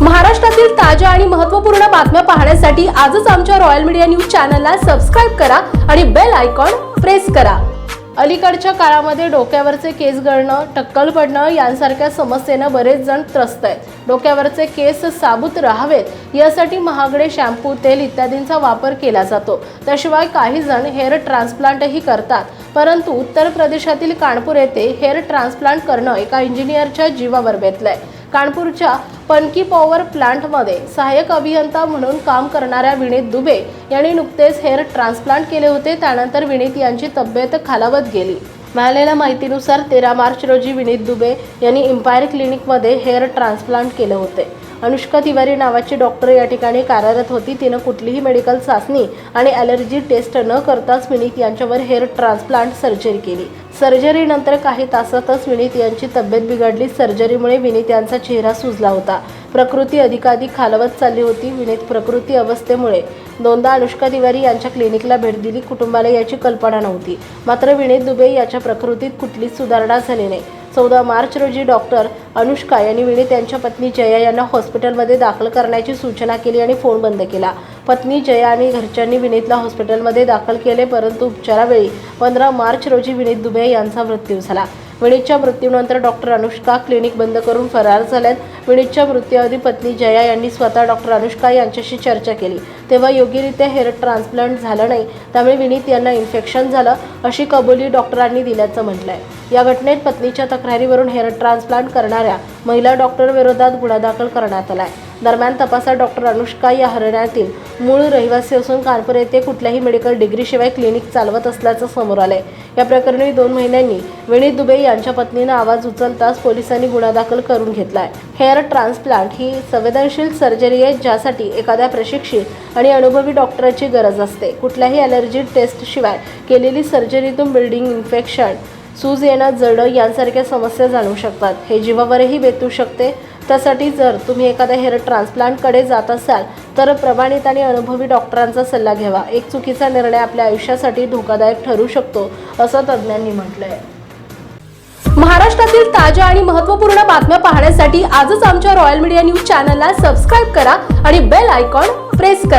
महाराष्ट्रातील ताज्या आणि महत्त्वपूर्ण बातम्या पाहण्यासाठी आजच आमच्या रॉयल मीडिया न्यूज चॅनलला सबस्क्राईब करा आणि बेल आयकॉन प्रेस करा. अलीकडच्या काळामध्ये डोक्यावरचे केस गळणं टक्कल पडणं यांसारख्या समस्येनं बरेच जण त्रस्त आहेत. डोक्यावरचे केस साबूत राहावेत यासाठी महागडे शॅम्पू तेल इत्यादींचा वापर केला जातो. त्याशिवाय काही जण हेअर ट्रान्सप्लांटही करतात. परंतु उत्तर प्रदेशातील कानपूर येथे हेअर ट्रान्सप्लांट करणं एका इंजिनियरच्या जीवावर बेतलंय. कानपूरच्या पनकी पॉवर प्लांटमध्ये सहाय्यक अभियंता म्हणून काम करणाऱ्या विनीत दुबे यांनी नुकतेच हेअर ट्रान्सप्लांट केले होते. त्यानंतर विनीत यांची तब्येत खालावत गेली. मिळालेल्या माहितीनुसार तेरा मार्च रोजी विनीत दुबे यांनी इम्पायर क्लिनिकमध्ये हेअर ट्रान्सप्लांट केले होते. अनुष्का तिवारी नावाची डॉक्टर या ठिकाणी कार्यरत होती. तिनं कुठलीही मेडिकल चाचणी आणि ॲलर्जी टेस्ट न करताच विनीत यांच्यावर हेअर ट्रान्सप्लांट सर्जरी केली. सर्जरीनंतर काही तासातच विनीत यांची तब्येत बिघडली. सर्जरीमुळे विनीत यांचा चेहरा सुजला होता. प्रकृती अधिकाधिक खालवत चालली होती. विनीत प्रकृती अवस्थेमुळे दोनदा अनुष्का तिवारी यांच्या क्लिनिकला भेट दिली. कुटुंबाला याची कल्पना नव्हती. मात्र विनीत दुबे याच्या प्रकृतीत कुठलीच सुधारणा झाली नाही. चौदा मार्च रोजी डॉक्टर अनुष्का यांनी विनीत यांच्या पत्नी जया यांना हॉस्पिटलमध्ये दाखल करण्याची सूचना केली आणि फोन बंद केला. पत्नी जया आणि घरच्यांनी विनीतला हॉस्पिटलमध्ये दाखल केले परंतु उपचारावेळी पंधरा मार्च रोजी विनीत दुबे यांचा मृत्यू झाला. विनीतच्या मृत्यूनंतर डॉक्टर अनुष्का क्लिनिक बंद करून फरार झाल्यात. विनीतच्या मृत्यूआधी पत्नी जया यांनी स्वतः डॉक्टर अनुष्का यांच्याशी चर्चा केली. तेव्हा योग्यरित्या हेअर ट्रान्सप्लांट झालं नाही. त्यामुळे विनीत यांना इन्फेक्शन झालं अशी कबुली डॉक्टरांनी दिल्याचं म्हटलं आहे या घटनेत पत्नीच्या तक्रारीवरून हेअर ट्रान्सप्लांट करणाऱ्या महिला डॉक्टरविरोधात गुन्हा दाखल करण्यात आला आहे दरम्यान तपासात डॉक्टर अनुष्का या हरण्यातील मूळ रहिवासी असून कानपूर येथे कुठल्याही मेडिकल डिग्रीशिवाय क्लिनिक चालवत असल्याचं समोर आलंय. या प्रकरणी दोन महिन्यांनी विनीत दुबे यांच्या पत्नीनं आवाज उचलताच पोलिसांनी गुन्हा दाखल करून घेतलाय. हेअर ट्रान्सप्लांट ही संवेदनशील सर्जरी आहे ज्यासाठी एखाद्या प्रशिक्षित आणि अनुभवी डॉक्टरची गरज असते. कुठल्याही ॲलर्जी टेस्टशिवाय केलेली सर्जरीतून बिल्डिंग इन्फेक्शन सूज येणं जळणं यांसारख्या समस्या जाणवू शकतात. हे जीवावरही बेतू शकते त्यासाठी जर तुम्ही एखाद्या हेअर ट्रान्सप्लांटकडे जात असाल तर प्रमाणित आणि अनुभवी डॉक्टरांचा सल्ला घ्यावा. एक चुकीचा निर्णय आपल्या आयुष्यासाठी धोकादायक ठरू शकतो असं तज्ज्ञांनी म्हटलंय. महाराष्ट्रातील ताज्या आणि महत्त्वपूर्ण बातम्या पाहण्यासाठी आजच आमच्या रॉयल मीडिया न्यूज चॅनलला सबस्क्राईब करा आणि बेल आयकॉन प्रेस करा.